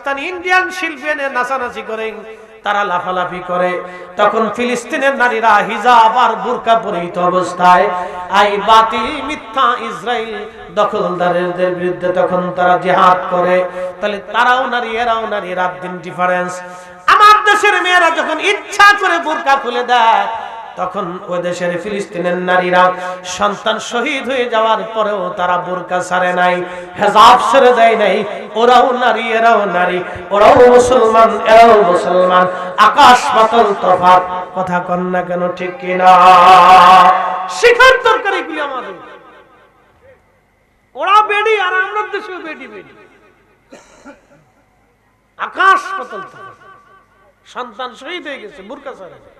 Pakistani Indian শিল্পী এনে নাচানাচি করে, তারা লাফালাফি করে। তখন ফিলিস্তিনের নারীরা হিজাব আর বুরকা পরিহিত অবস্থায়, আই বাতিল মিথ্যা ইসরায়েল দখলদারদের বিরুদ্ধে তখন তারা জিহাদ করে। তাহলে তারাও নারী, এরাও নারী, রাত দিন ডিফারেন্স আমার দেশের মেয়েরা যখন ইচ্ছা করে বুরকা খুলে দেয় তখন ওই দেশের ফিলিস্তিনের নারীরা সন্তান শহীদ হয়ে যাওয়ার পরেও তারা বোরকা ছাড়ে নাই, হেজাব ছেড়ে দেয় নাই। ওরাও নারী, এরাও নারী, ওরাও মুসলমান, এরাও মুসলমান। আকাশ, পাতল, তফাৎ, কথা কন না কেন ঠিক কিনা? শিখার দরকার এগুলি আমাদের। ওরা বেডি আর আমরা দেশেও বেডি বেডি। আকাশ, পাতল, তফাৎ। সন্তান শহীদ হয়ে গেছে, বুরকা ছাড়ে নাই।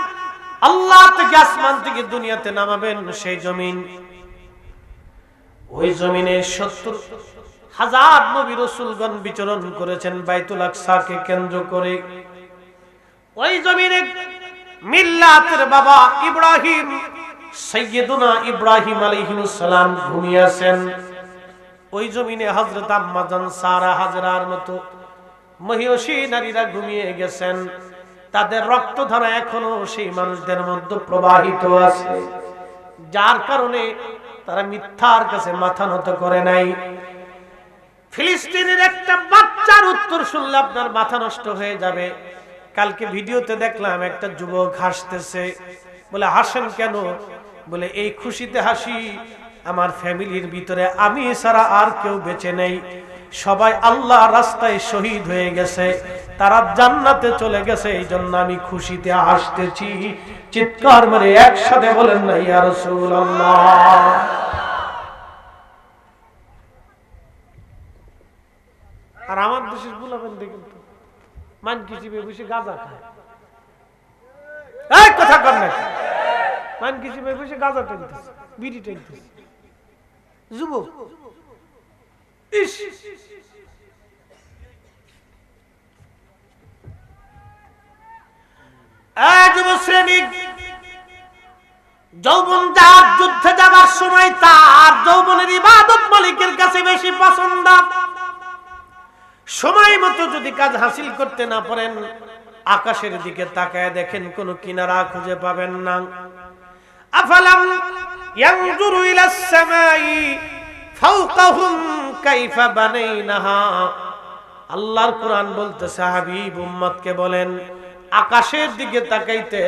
আল্লাহ থেকে আসমান থেকে দুনিয়াতে নামাবেন সেই জমিন। ওই জমিনে সত্তর হাজার নবী রসুলগণ বিচরণ করেছেন বাইতুল আকসাকে কেন্দ্র করে। ওই জমিনে মিল্লাতের বাবা ইব্রাহিম, সৈয়দুনা ইব্রাহিম আলাইহিস সালাম ঘুমিয়ে ওই জমিনে হযরত আম্মাজান সারা হাজরার মতো মহিষী নারীরা ঘুমিয়ে গেছেন। তাদের রক্ত ধারা এখনও সেই মানুষদের মধ্যে প্রবাহিত আছে। যার কারণে তারা মিথ্যার কাছে মাথা নত করে নাই। ফিলিস্তিনের একটা বাচ্চার উত্তর শুনলে আপনার মাথা নষ্ট হয়ে যাবে। কালকে ভিডিওতে দেখলাম একটা যুবক হাসতেছে। বলে, হাসেন কেন? বলে, এই খুশিতে হাসি আমার ফ্যামিলির ভিতরে আমি ছাড়া আর কেউ বেঁচে নেই। সবাই আল্লাহ রাস্তায় শহীদ হয়ে গেছে। তারা জান্নাতে চলে গেছে এই জন্য আমি খুশিতে হাসতেছি। চিৎকার মেরে একসাথে বলেন না আর আমার দেশের তো মান কিসিবে বসে গাঁজা খায়। কথা কর না। মান কিসিবে বসে গাঁজা টেনতেছে, বিড়ি টেনতেছে। যুবক ইস। যৌবন যার যুদ্ধে যাবার সময় তার যৌবনের ইবাদত মালিকের কাছে বেশি পছন্দ। সময় মতো যদি কাজ হাসিল করতে না পারেন, আকাশের দিকে তাকায় দেখেন কোন কিনারা খুঁজে পাবেন না। আফালাম ইয়ানজুরু ইলাস সামাই ফাওকাহুম কাইফা বানাইনাহা। আল্লাহর কোরআন বলতে সাহাবিব উম্মতকে বলেন, আকাশের দিকে তাকাইতে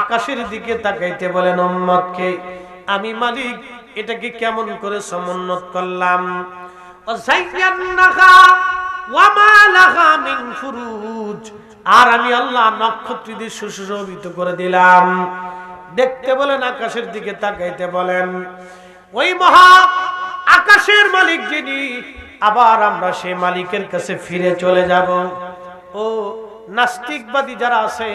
আকাশের দিকে তাকাইতে বলেন উম্মতকে, আমি মালিক, এটাকে কেমন করে সমুন্নত করলাম? আর আমি আল্লাহ নক্ষত্রীদের সুশোভিত করে দিলাম। দেখতে বলেন, আকাশের দিকে তাকাইতে বলেন। ওই মহা আকাশের মালিক যিনি, আবার আমরা সেই মালিকের কাছে ফিরে চলে যাব। ও নাস্তিকবাদী যারা আছে,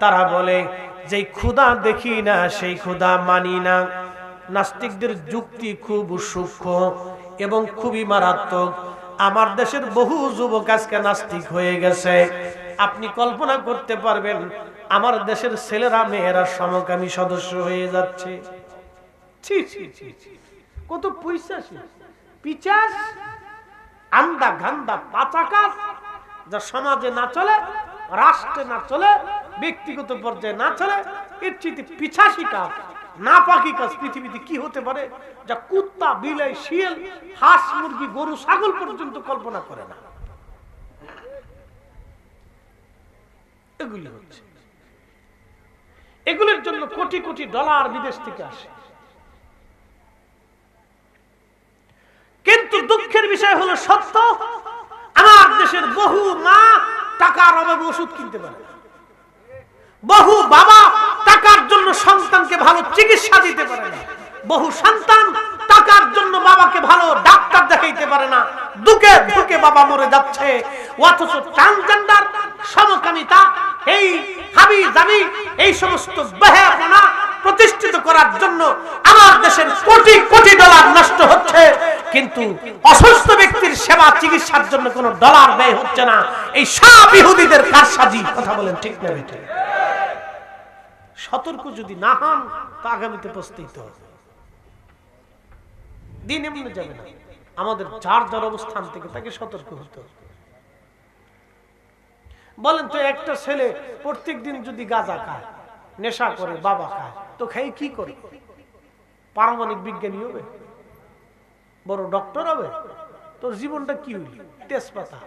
তারা বলে যে ক্ষুদা দেখি না, সেই ক্ষুদা মানি না। নাস্তিকদের যুক্তি খুব সূক্ষ্ম এবং খুবই মারাত্মক। আমার দেশের বহু যুবক আজকে নাস্তিক হয়ে গেছে। আপনি কল্পনা করতে পারবেন, আমার দেশের ছেলেরা, মেয়েরা, সমকামী সদস্য হয়ে যাচ্ছে। ছি ছি ছি। কত পয়সা সে পিচাস, আন্দা গান্দা পাচাকাস, যা সমাজে না চলে, রাষ্ট্রে না চলে, ব্যক্তিগত পর্যায়ে না চলে, এর চেয়ে পিছাসি কাজ না পাখি কাজ পৃথিবীতে কি হতে পারে, যা কুত্তা, বিলাই, শিয়াল, হাঁস, মুরগি, গরু, ছাগল পর্যন্ত কল্পনা করে না। এগুলি হচ্ছে। এগুলোর জন্য কোটি কোটি ডলার বিদেশ থেকে আসে কিন্তু দুঃখের বিষয় হলো সত্য। আমার দেশের বহু মা টাকার অভাবে ওষুধ কিনতে পারে। বহু বাবা টাকার জন্য সন্তানকে ভালো চিকিৎসা দিতে পারে না। বহু সন্তান টাকার জন্য বাবাকে ভালো ডাক্তার দেখাইতে পারে না। দুকে দুকে বাবা মরে যাচ্ছে। অথচ ট্রান্সজেন্ডার সমকামী দাবি এই সমস্ত বেহাপনা প্রতিষ্ঠিত করার জন্য আমার দেশের কোটি কোটি ডলার নষ্ট হচ্ছে। কিন্তু অসুস্থ ব্যক্তির সেবা চিকিৎসার জন্য কোনো ডলার ব্যয় হচ্ছে না। এই সব ইহুদিদের কারসাজি, কথা বলেন ঠিক না বেটে সতর্ক যদি না হন, তো আগামীতে পস্তিত হবে দিন এমনি যাবে না। আমাদের যার যার অবস্থান থেকে তাকে সতর্ক হতে বলেন তো একটা ছেলে প্রত্যেক দিন যদি গাঁজা খায়, নেশা করে, বাবা খায়, তো খাই কি করে? পারমাণিক বিজ্ঞানী হবে? বড় ডক্টর হবে, তোর জীবনটা কি হইল? তেজপাতা।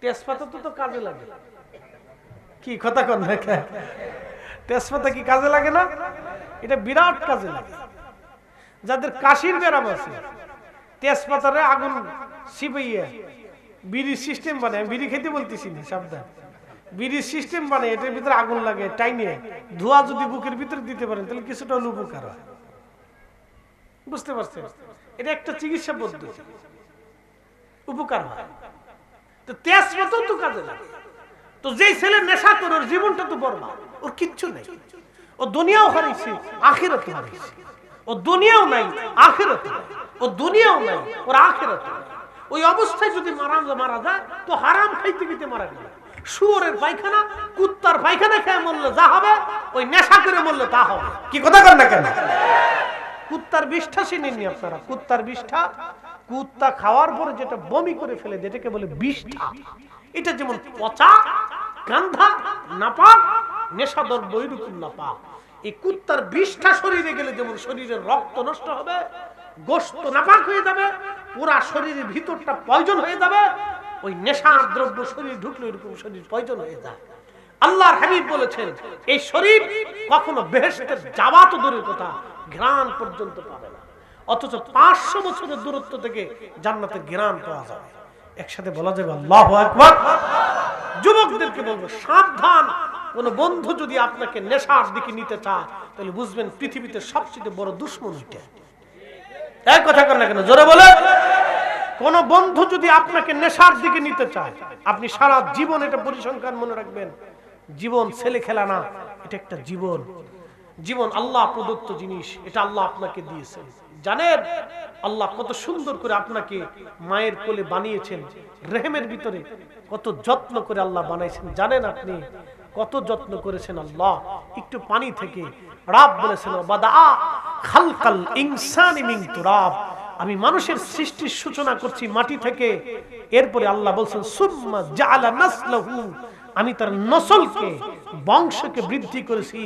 তেজপাতা তো তো কাজে লাগে। কি কথা কন তেজপাতা কি কাজে লাগে না? এটা বিরাট কাজে লাগে। যাদের কাশির ব্যারাম আছে, তেজপাতারে আগুন সিপাইয়া বিড়ি সিস্টেম বানায়। বিড়ি খেতে বলতেছি না, সাবধান। বিড়ির সিস্টেম বানায়, এটার ভিতরে আগুন লাগে, টাইনে ধোয়া যদি বুকের ভিতরে দিতে পারেন, তাহলে কিছুটা হলে হয়। বুঝতে পারছেন? এটা একটা চিকিৎসা পদ্ধতি। উপকার হয়। তো তেজপাতাও তো কাজে লাগে। তো যেই ছেলে নেশা করে, ওর জীবনটা তো বরবাদ। ওর কিচ্ছু নেই। ও দুনিয়াও হারাইছে আখেরত হারাইছে ও দুনিয়াও নাই আখেরত ও দুনিয়াও নাই, ওর আখেরত ওই অবস্থায় যদি মারা মারা যায়, তো হারাম খাইতে খেতে মারা গেল। শুয়োরের পায়খানা, কুত্তার পায়খানা খেয়ে মরলে যা হবে, ওই নেশা করে মরলে তা হবে। কি কথা কর না কেন? কুত্তার বিষ্ঠা চিনেননি আপনারা। কুত্তার বিষ্ঠা, কুত্তা খাওয়ার পরে যেটা বমি করে ফেলে, যেটাকে বলে বিষ্ঠা। এটা যেমন পচা, গান্ধা, নাপাক নেশাদ্রব্য ওইরকম নাপাক। এই কুত্তার বিষ্ঠা শরীরে গেলে যেমন শরীরের রক্ত নষ্ট হবে গোস্ত নাপাক হয়ে যাবে, পুরা শরীরের ভিতরটা পয়জন হয়ে যাবে, ওই নেশার দ্রব্য শরীর ঢুকলে এরকম শরীর পয়জন হয়ে যায়। আল্লাহর হাবিব বলেছেন, এই শরীর কখনো বেহেশতের যাওয়া তো দূরের কথা ঘ্রাণ পর্যন্ত পাবে না। অথচ পাঁচশো বছরের দূরত্ব থেকে জান্নাতের ঘ্রাণ পাওয়া যাবে। একসাথে বলা যাবে, আল্লাহ একবার যুবকদেরকে বলব, সাবধান। কোন বন্ধু যদি আপনাকে নেশার দিকে নিতে চায়, তাহলে বুঝবেন পৃথিবীতে সবচেয়ে বড় দুশ্মন এক কথা কেন না কেন, জোরে বলে। কোন বন্ধু যদি আপনাকে নেশার দিকে নিতে চায়, আপনি সারা জীবন এটা পরিসংখ্যান মনে রাখবেন। জীবন ছেলে খেলা না, এটা একটা জীবন। জীবন আল্লাহ প্রদত্ত জিনিস, এটা আল্লাহ আপনাকে দিয়েছেন। জানেন, আল্লাহ কত সুন্দর করে আপনাকে মায়ের কোলে বানিয়েছেন, রেহেমের ভিতরে কত যত্ন করে আল্লাহ বানাইছেন। জানেন আপনি, কত যত্ন করেছেন আল্লাহ। একটু পানি থেকে রাব বলেছেন খালকাল ইনসানি মিন আমি মানুষের সৃষ্টির সূচনা করছি মাটি থেকে। এরপরে আল্লাহ বলছেন, সুম্মা জাআলা নাসলাহু আমি তার নসলকে, বংশকে বৃদ্ধি করেছি।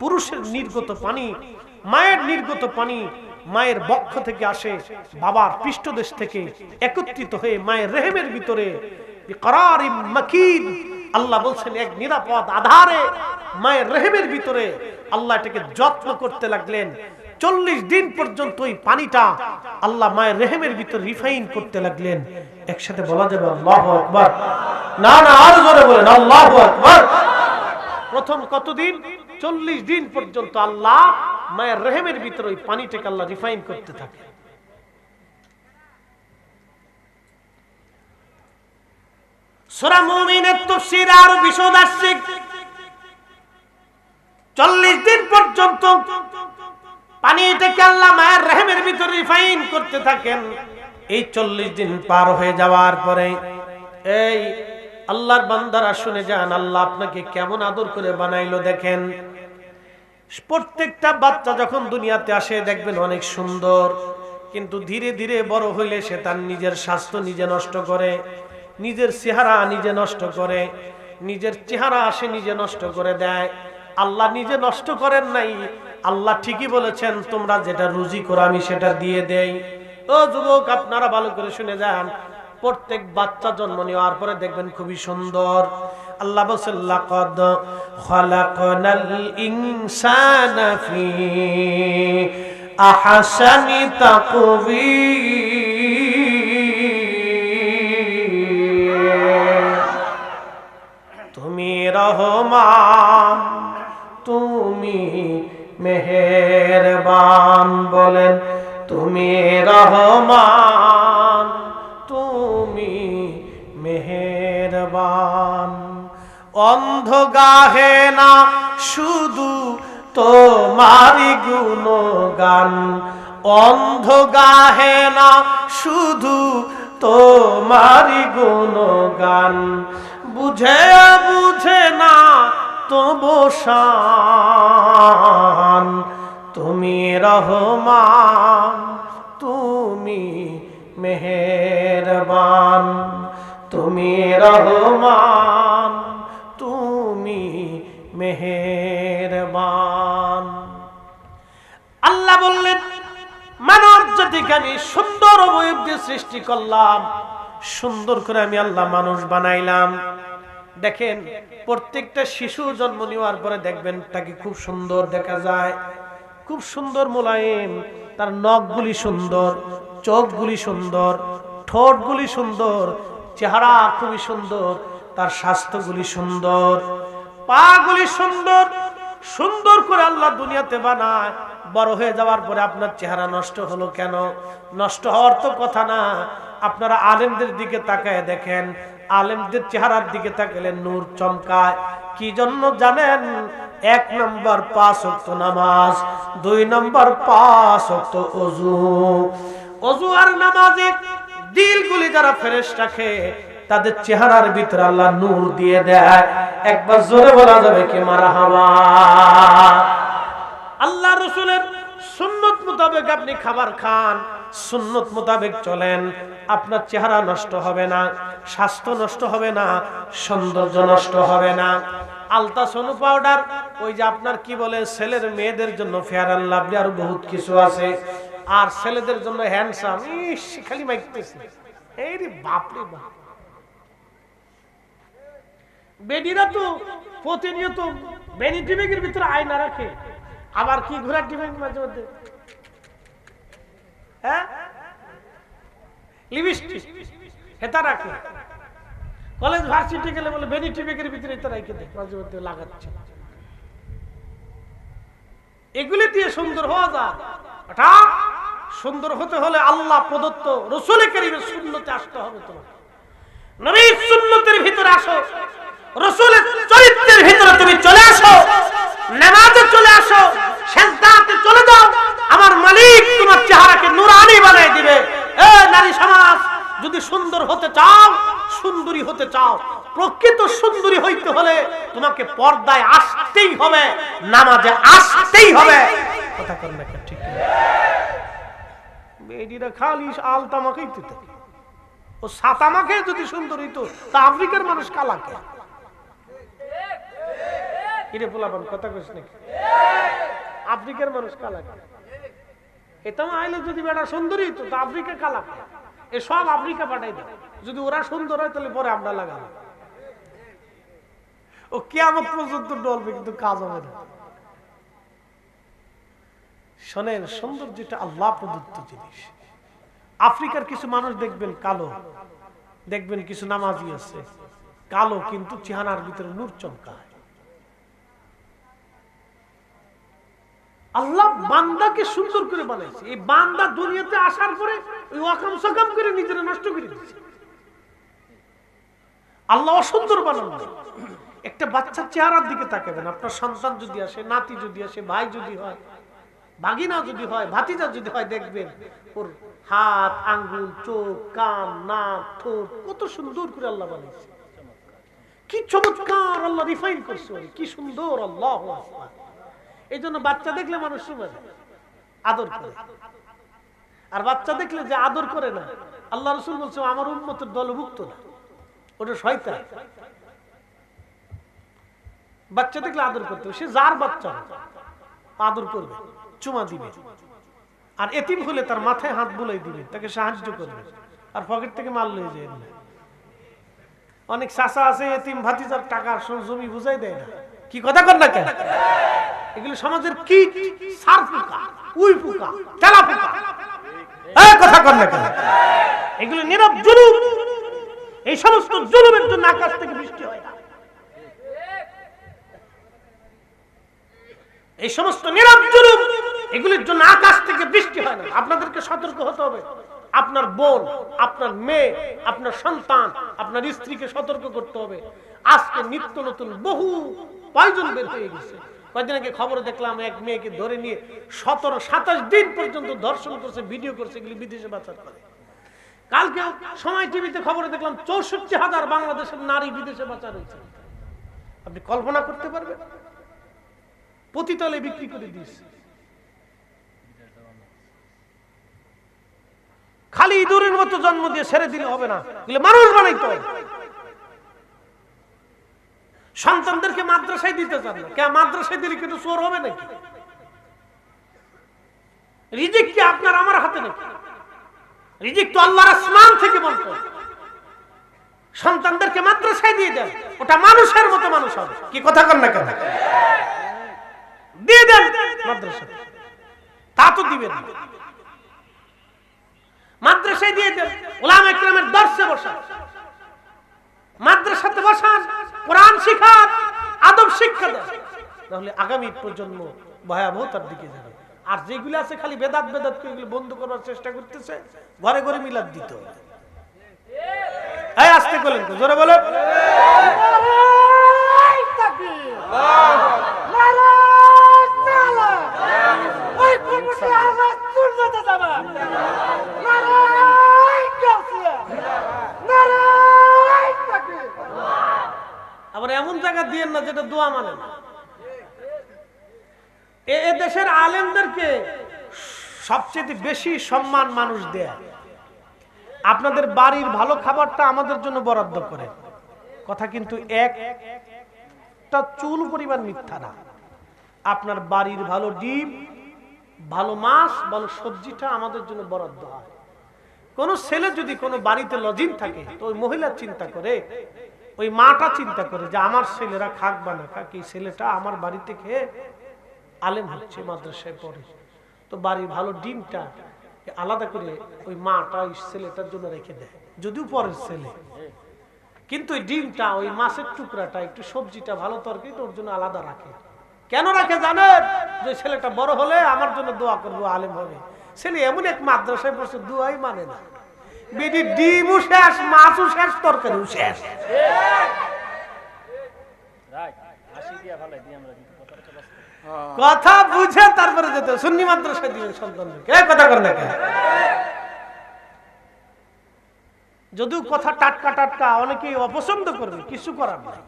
পুরুষের নির্গত পানি, মায়ের নির্গত পানি মায়ের বক্ষ থেকে আসে, বাবার পৃষ্ঠদেশ থেকে একত্রিত হয়ে মায়ের রেহেমের ভিতরে। আল্লাহ বলছেন, এক নিরাপদ আধারে মায়ের রেহেমের ভিতরে আল্লাহ এটাকে যত্ন করতে লাগলেন। চল্লিশ দিন পর্যন্ত ওই পানিটা আল্লাহ মায়ের রেহেমের ভিতর রিফাইন করতে লাগলেন। একসাথে বলা যাবে, আল্লাহ আকবার। না না, আরও জোরে বলেন, আল্লাহ আকবার। প্রথম কতদিন? চল্লিশ দিন পর্যন্ত আল্লাহ মায়ের রেহেমের ভিতরে ওই পানিটাকে আল্লাহ রিফাইন করতে থাকে। সোরা মুমিনের তফসির আর বিশদ আসছে। চল্লিশ দিন পর্যন্ত পানিটাকে আল্লাহ মায়ের রেহেমের ভিতরে রিফাইন করতে থাকেন। এই চল্লিশ দিন পার হয়ে যাওয়ার পরে এই আল্লাহর বান্দারা শুনে যান, আল্লাহ আপনাকে কেমন আদর করে বানাইলো দেখেন। প্রত্যেকটা বাচ্চা যখন দুনিয়াতে আসে দেখবেন অনেক সুন্দর, কিন্তু ধীরে ধীরে বড় হইলে সে তার নিজের স্বাস্থ্য নিজে নষ্ট করে, নিজের চেহারা নিজে নষ্ট করে, নিজের চেহারা আসে নিজে নষ্ট করে দেয়। আল্লাহ নিজে নষ্ট করেন নাই আল্লাহ ঠিকই বলেছেন, তোমরা যেটা রুজি করো, আমি সেটা দিয়ে দেই। ও যুবক, আপনারা ভালো করে শুনে যান। প্রত্যেক বাচ্চা জন্ম নেওয়ার পরে দেখবেন খুবই সুন্দর। আল্লাহ বলছেন, লাকাদ খালাকনাল মেহেরবান বলেন, তুমি রহমান, তুমি মেহেরবান। অন্ধ গাহে না, শুধু তোমারি গুণগান। অন্ধ গাহে না, শুধু তোমারি গুণগান। বুঝে বুঝে না তবু শান তুমি রহমান, তুমি মেহেরবান। তুমি রহমান, তুমি মেহেরবান। আল্লাহ বললেন, মানব জাতিকে আমি সুন্দর অবয়ব দিয়ে সৃষ্টি করলাম। সুন্দর করে আমি আল্লাহ মানুষ বানাইলাম। দেখেন, প্রত্যেকটা শিশু জন্ম নেওয়ার পরে দেখবেন তাকে খুব সুন্দর দেখা যায়। খুব সুন্দর মোলায়েম, তার নখগুলি সুন্দর, চোখগুলি সুন্দর, ঠোঁটগুলি সুন্দর, চেহারা খুবই সুন্দর, তার স্বাস্থ্যগুলি সুন্দর, পাগুলি সুন্দর সুন্দর করে আল্লাহ দুনিয়াতে বানায়। বড় হয়ে যাওয়ার পরে আপনার চেহারা নষ্ট হলো কেন? নষ্ট হওয়ার তো কথা না। আপনারা আলেমদের দিকে তাকায় দেখেন আলেমদের চেহারার দিকে তাকালে নূর চমকায়। কি জন্য জানেন? এক নম্বর পাঁচ অক্ত নামাজ, দুই নম্বর পাঁচ অক্ত অজু অজু আর নামাজে দিলগুলি যারা ফেরেশ রাখে, তাদের চেহারার ভিতরে আল্লাহ নূর দিয়ে দেয়। একবার জোরে বলা যাবে কি মারা হাওয়া আল্লাহ রসুলের সুন্নত মোতাবেক আপনি খাবার খান, সুন্নত মোতাবেক চলেন, আপনার চেহারা নষ্ট হবে না, স্বাস্থ্য নষ্ট হবে না, সৌন্দর্য নষ্ট হবে না। আলতা সোনু পাউডার, ওই যে আপনার কি বলে, ছেলের মেয়েদের জন্য ফেয়ার অ্যান্ড লাভলি আর বহুত কিছু আছে। আর ছেলেদের জন্য হ্যান্ডসাম খালি মাইকতেছে। এই রে বাপরে বাপ। বেডিরা তো প্রতিনিয়ত ভ্যানিটি ব্যাগের ভিতরে আয়না রাখে। আবার কি ঘোরার ডিবেন মাঝে মধ্যে? হ্যাঁ? হেতা কলেজ ভার্সিটি গেলে বলে ভিতরে রেখে দেয় মাঝে মধ্যে লাগাচ্ছে। এগুলি দিয়ে সুন্দর হওয়া যায়। সুন্দর হতে হলে আল্লাহ প্রদত্ত রসুল করিমের শূন্যতে আসতে হবে তোমার। নবীর সুন্নতের ভিতরে আসো, রসুলের চরিত্রের ভিতরে তুমি চলে আসো। নামাজে চলে আসো, সেজদাতে চলে যাও। আমার মালিক তোমার চেহারাকে নুরানি বানিয়ে দিবে। এ নারী সমাজ, যদি সুন্দর হতে চাও, সুন্দরী হতে চাও, প্রকৃত সুন্দরী হইতে হলে তোমাকে পর্দায় আসতেই হবে, নামাজে আসতেই হবে। কথা না ঠিক? মেয়েটিরা খালি আলতা মাখাই তো ও সাতামাকে যদি সুন্দরী তো তা আফ্রিকার মানুষ কালাকে? কিরে পোলাপান, কথা কইস নাকি? আফ্রিকার মানুষ কালাকে এটাও আইলে যদি বেটা সুন্দরী, তা আফ্রিকা কালাকে এ সব আফ্রিকা পাঠাই দেয় যদি ওরা সুন্দর হয়, তাহলে পরে আমরা লাগাবো। ও কেমন পর্যন্ত ডলবে, কিন্তু কাজ হবে না। শোনেন, সৌন্দর্যটা আল্লাহ প্রদত্ত জিনিস। আফ্রিকার কিছু মানুষ দেখবেন কালো। দেখবেন কিছু নামাজি আছে। কালো, কিন্তু চেহারার ভিতরে নূর চমকায়। আল্লাহ বান্দাকে সুন্দর করে বানাইছে। এই বান্দা দুনিয়াতে আসার পরে ওই ওয়াকাম সকাম করে নিজেরা নষ্ট করে দিচ্ছে আল্লাহ অসুন্দর বানান। একটা বাচ্চার চেহারার দিকে তাকাবেন। আপনার সন্তান যদি আসে, নাতি যদি আসে, ভাই যদি হয়, ভাগিনা যদি হয়, ভাতিজা যদি হয়, দেখবেন ওর হাত, আঙ্গুল, চোখ, কান, নাক, ঠোঁট কত সুন্দর করে আল্লাহ বানিয়েছে কি চমৎকার আল্লাহ রিফাইন করছে কি সুন্দর আল্লাহ এই জন্য বাচ্চা দেখলে মানুষ শুনে আদর করে। আর বাচ্চা দেখলে যে আদর করে না, আল্লাহ রসুল বলছে, আমার উন্মতের দলভুক্ত না। ওটা শয়তান। বাচ্চা দেখলে আদর করতে সে যার বাচ্চা আদর করবে, চুমা দিবে। আর এতিম হলে তার মাথায় হাত বুলাই দিবে, তাকে সাহায্য করবে। আর পকেট থেকে মাল লয়ে যায়। অনেক চাষা আছে, এতিম ভাতিজার টাকা স- জমি বুঝাই দেয় না। কি কথা কর না কেন? এগুলো সমাজের কীট সার পোকা উই পোকা তেলা পোকা কথা কর না কেন? এগুলো নীরব জুলুম। এই সমস্ত জুলুমের জন্য আকাশ থেকে বৃষ্টি হয় না। এই সমস্ত নীরব জুলুম, এগুলির জন্য আকাশ থেকে বৃষ্টি হয় না। আপনাদেরকে সতর্ক হতে হবে। আপনার বোন, আপনার মেয়ে, আপনার সন্তান, আপনার স্ত্রীকে সতর্ক করতে হবে। আজকে নিত্য নতুন বহু পয়জন বের হয়ে গেছে? কয়েকদিন আগে খবরে দেখলাম এক মেয়েকে ধরে নিয়ে সতেরো, সাতাশ দিন পর্যন্ত দর্শন করছে, ভিডিও করছে, এগুলি বিদেশে পাচার করে। কালকে সময় টিভিতে খবরে দেখলাম চৌষট্টি হাজার বাংলাদেশের নারী বিদেশে পাচার হয়েছে। আপনি কল্পনা করতে পারবেন? পতিতলে বিক্রি করে দিয়েছে। খালি ইঁদুরের মতো জন্ম দিয়ে ছেড়ে দিলে হবে না। মানুষ বানাইতে হবে। সন্তানদেরকে মাদ্রাসায় দিতে চান না। কে, মাদ্রাসায় দিলে কিন্তু চোর হবে নাকি? রিজিক কি আপনার আমার হাতে নাকি? রিজিক তো আল্লাহর আসমান থেকে বলতো সন্তানদেরকে মাদ্রাসায় দিয়ে দেন। ওটা মানুষের মতো মানুষ হবে। কি কথা কন না কেন? দিয়ে দেন মাদ্রাসা। তা তো দিবেন। মাদ্রাসায় দিয়ে দেন। ওলাম একরামের দর্শে বসা। মাদ্রাসাতে বসান, কোরআন শিখান, আদব শিক্ষা দেন। তাহলে আগামী প্রজন্ম ভয়াবহতার দিকে যাবে। আর যেগুলো আছে খালি বেদাত বেদাত এগুলো বন্ধ করবার চেষ্টা করতেছে, ঘরে ঘরে মিলাদ দিতে হবে। এই, আসতে বলেন তো জোরে বলেন। আবার এমন জায়গা দিয়েন না যেটা দোয়া মানে দেশের আলেমদেরকে সবচেয়ে বেশি সম্মান মানুষ দেয়। আপনাদের বাড়ির ভালো খাবারটা আমাদের জন্য বরাদ্দ করে। কথা কিন্তু এক, একটা চুল পরিমাণ মিথ্যা না। আপনার বাড়ির ভালো ডিম, ভালো মাছ, ভালো সবজিটা আমাদের জন্য বরাদ্দ হয়। কোন ছেলে যদি কোনো বাড়িতে লজিং থাকে, তো ওই মহিলা চিন্তা করে ওই মাটা চিন্তা করে যে আমার ছেলেরা খাক বা না খাক, এই ছেলেটা আমার বাড়িতে খেয়ে আলেম হচ্ছে মাদ্রাসায় পড়ে। তো বাড়ির ভালো ডিমটা আলাদা করে ওই মাটা, ওই ছেলেটার জন্য রেখে দেয়, যদিও পরের ছেলে। কিন্তু ওই ডিমটা, ওই মাছের টুকরাটা, একটু সবজিটা, ভালো তরকারি ওর জন্য আলাদা রাখে। কেন রাখে জানেন? যে ছেলেটা বড় হলে আমার জন্য দোয়া করব আলেম হবে। ছেলে এমন এক মাদ্রাসায় পড়ছে, দোয়াই মানে না। বেটি ডিমও শেষ মাছও শেষ তরকারিও শেষ। কথা বুঝে তারপরে যেতে। সুন্নি মাদ্রাসায় দিবেন কথা কর না যদিও কথা টাটকা টাটকা অনেকেই অপছন্দ করবে কিছু করার নাই।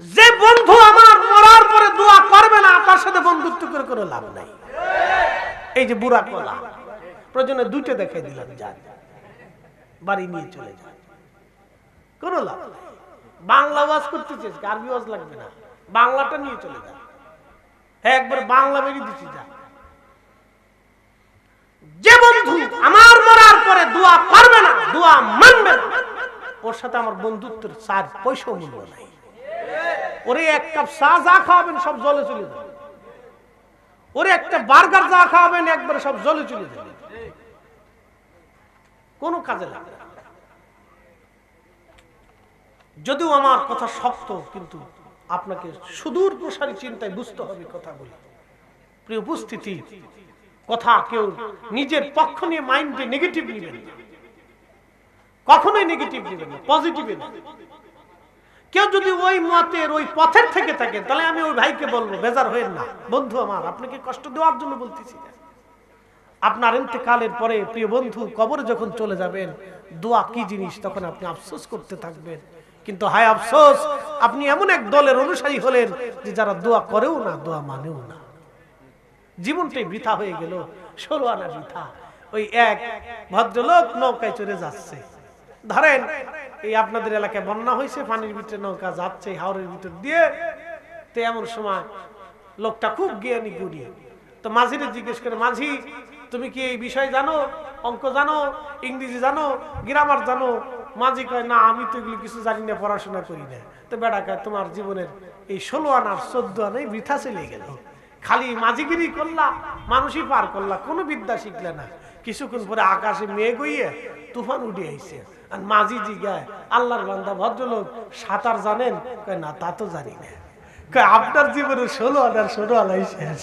যে বন্ধু আমার মরার পরে দোয়া করবে না তার সাথে বন্ধুত্ব করে কোনো লাভ নাই। এই যে বুড়া কলা। প্রয়োজনে দুইটা দেখাই দিলাম, যান। বাড়ি নিয়ে চলে যান। কোনো লাভ বাংলা ওয়াজ করতে চেয়েছে আরবি ওয়াজ লাগবে না। বাংলাটা নিয়ে চলে যান হ্যাঁ একবার বাংলা বেরিয়ে দিচ্ছি যা। যে বন্ধু আমার মরার পরে দোয়া করবে না, দোয়া মানবে না, ওর সাথে আমার বন্ধুত্বের চার পয়সা মূল্য নাই। ওরে এক কাপ চা যা খাওয়াবেন, সব জলে চলে যাবে। ওরে একটা বার্গার যা খাওয়াবেন, একবারে সব জলে চলে যাবে। কোনো কাজে লাগবে যদিও আমার কথা শক্ত, কিন্তু আপনাকে সুদূর প্রসারী চিন্তায় বুঝতে হবে কথা বলি প্রিয় উপস্থিতি, কথা কেউ নিজের পক্ষ নিয়ে মাইন্ডে নেগেটিভ নেবেন। কখনোই নেগেটিভ নেবেন না পজিটিভ নেবেন কেউ যদি ওই মতের ওই পথের থেকে থাকে তাহলে আমি ওই ভাইকে বলব, বেজার হয়ে না। বন্ধু আমার, আপনাকে কষ্ট দেওয়ার জন্য বলতেছি। না আপনার ইন্তেকালের পরে প্রিয় বন্ধু, কবরে যখন চলে যাবেন, দোয়া কি জিনিস? তখন আপনি আফসোস করতে থাকবেন। কিন্তু হায় আফসোস, আপনি এমন এক দলের অনুসারী হলেন যে যারা দোয়া করেও না, দোয়া মানেও না। জীবনটাই বৃথা হয়ে গেল, ষোলো আনা বৃথা। ওই এক ভদ্রলোক নৌকায় চড়ে যাচ্ছে। ধরেন, এই আপনাদের এলাকায় বন্যা হয়েছে, পানির ভিতরে নৌকা যাচ্ছে হাওড়ের ভিতর দিয়ে। তো এমন সময় লোকটা খুব জ্ঞানী গুণী। তো মাঝিরে জিজ্ঞেস করে, মাঝি তুমি কি এই বিষয় জানো? অঙ্ক জানো? ইংরেজি জানো? গ্রামার জানো? মাঝি কয়, না, আমি তো এগুলো কিছু জানি না, পড়াশোনা করি না। তো বেড়া কয়, তোমার জীবনের এই ষোলো আনার চোদ্দ আনাই বৃথা চলে গেল। খালি মাঝিগিরি করলা, মানুষই পার করলা, কোনো বিদ্যা শিখলে না। কিছুক্ষণ পরে আকাশে মেঘ হইয়ে তুফান উঠে আইছে। আর মাঝি জিগায় আল্লাহর বান্দা, ভদ্রলোক সাঁতার জানেন? কয়, না, তা তো জানি না। কয়, আপনার জীবনে ষোলো আনার ষোলো আলাই শেষ।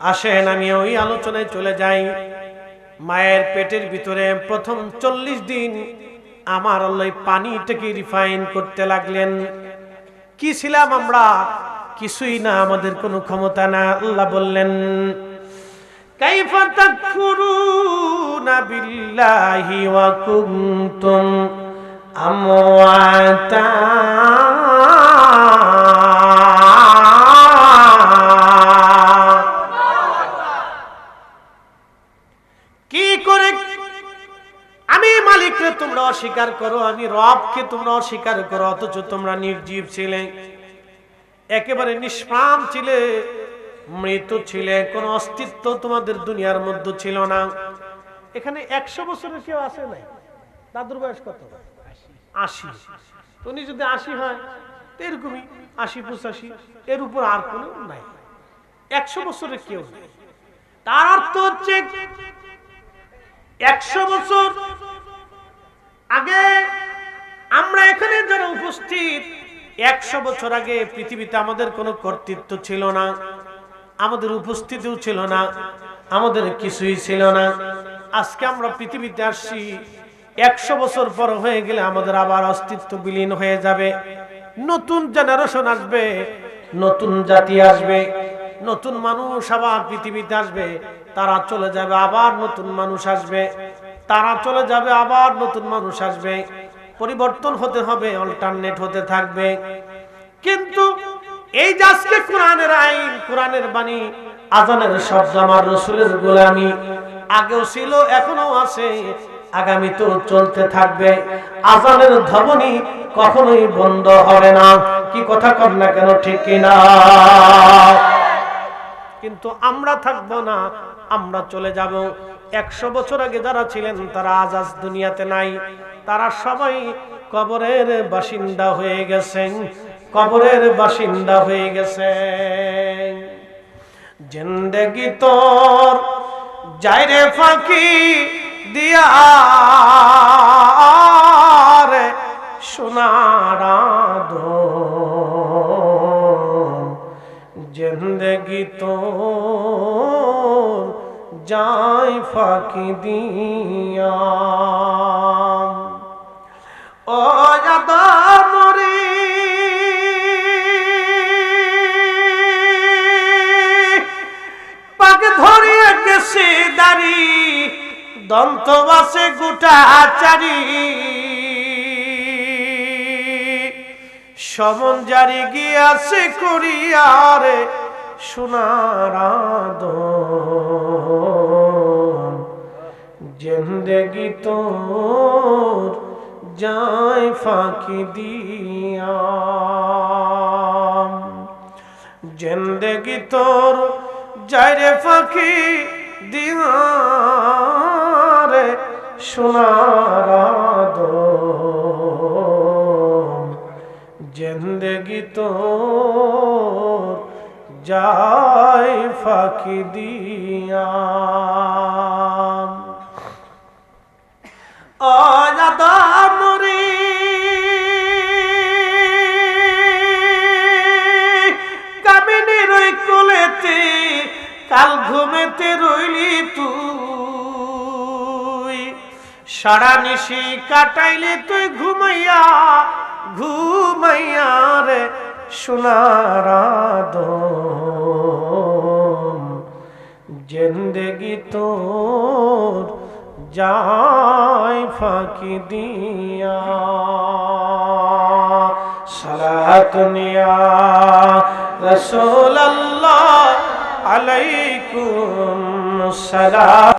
আসেন, আমি ওই আলোচনায় চলে যাই। মায়ের পেটের ভিতরে প্রথম চল্লিশ দিন আমার আল্লাহ পানিটাকে রিফাইন করতে লাগলেন। কি ছিলাম আমরা? কিছুই না, আমাদের কোনো ক্ষমতা না, আল্লাহ বললেন, কাইফা তাকফুরুনা ওয়া অস্বীকার করো, আমি রবকে তোমরা অস্বীকার করো, অথচ তোমরা নির্জীব ছিলে। একেবারে নিষ্প্রাণ ছিলে, মৃত ছিলে, কোনো অস্তিত্ব তোমাদের দুনিয়ার মধ্যে ছিল না। এখানে একশো বছরের কেউ আসে নাই। দাদুর বয়স কত? আশি। উনি যদি আশি হয়, তো এরকমই আশি পঁচাশি, এর উপর আর কোনো নাই। একশো বছরের কেউ তার অর্থ হচ্ছে, একশো বছর আগে আমরা এখানে যারা উপস্থিত, একশো বছর আগে পৃথিবীতে আমাদের কোনো কর্তৃত্ব ছিল না, আমাদের উপস্থিতিও ছিল না, আমাদের কিছুই ছিল না। আজকে আমরা পৃথিবীতে আসছি, একশো বছর পর হয়ে গেলে আমাদের আবার অস্তিত্ব বিলীন হয়ে যাবে। নতুন জেনারেশন আসবে, নতুন জাতি আসবে, নতুন মানুষ আবার পৃথিবীতে আসবে, তারা চলে যাবে, আবার নতুন মানুষ আসবে। তারা চলে যাবে, আবার নতুন মানুষ আসবে। পরিবর্তন হতে হবে অল্টারনেট হতে থাকবে। কিন্তু এই যে আজকে কোরআনের আইন, কোরআনের বাণী, আজানের শব্দ আমার রসুলের গোলামি, আগেও ছিল এখনও আছে, আগামী তো চলতে থাকবে। আজানের ধ্বনি কখনোই বন্ধ হবে না। কি কথা কর না কেন, ঠিক কিনা? কিন্তু আমরা থাকব না, আমরা চলে যাব। একশো বছর আগে যারা ছিলেন, তারা আজ আজ দুনিয়াতে নাই। তারা সবাই কবরের বাসিন্দা হয়ে গেছেন, কবরের বাসিন্দা হয়ে গেছে জিন্দগি তোর যাইরে ফাঁকি দিয়া সোনারা দো জিন্দগি তোর যাই ফাঁকি দিয়া। ও যাদা মরি। পাক ধরিয়ে গেছে দাড়ি, দন্ত বাসে গোটা চারি। সমন জারি গিয়াছে করিয়ারে সোনার জিন্দগি তোর যায় ফাঁকি দিয়া। জিন্দগি তোর যায় রে ফাঁকি দিয়া রে জিন্দগি তোর যায় ফাঁকি দিয়া। অজাদা মরি কামিনী রই কোলেতে, কাল ঘুমেতে রইলি তুই। সারা নিশি কাটাইলে তুই ঘুমাইয়া ঘুমাইয়া রে সোনারা জিন্দগি তোর যাই ফাঁকি দিয়া সালাতুনিয়া রসোল্লা আলাইকুম সালাম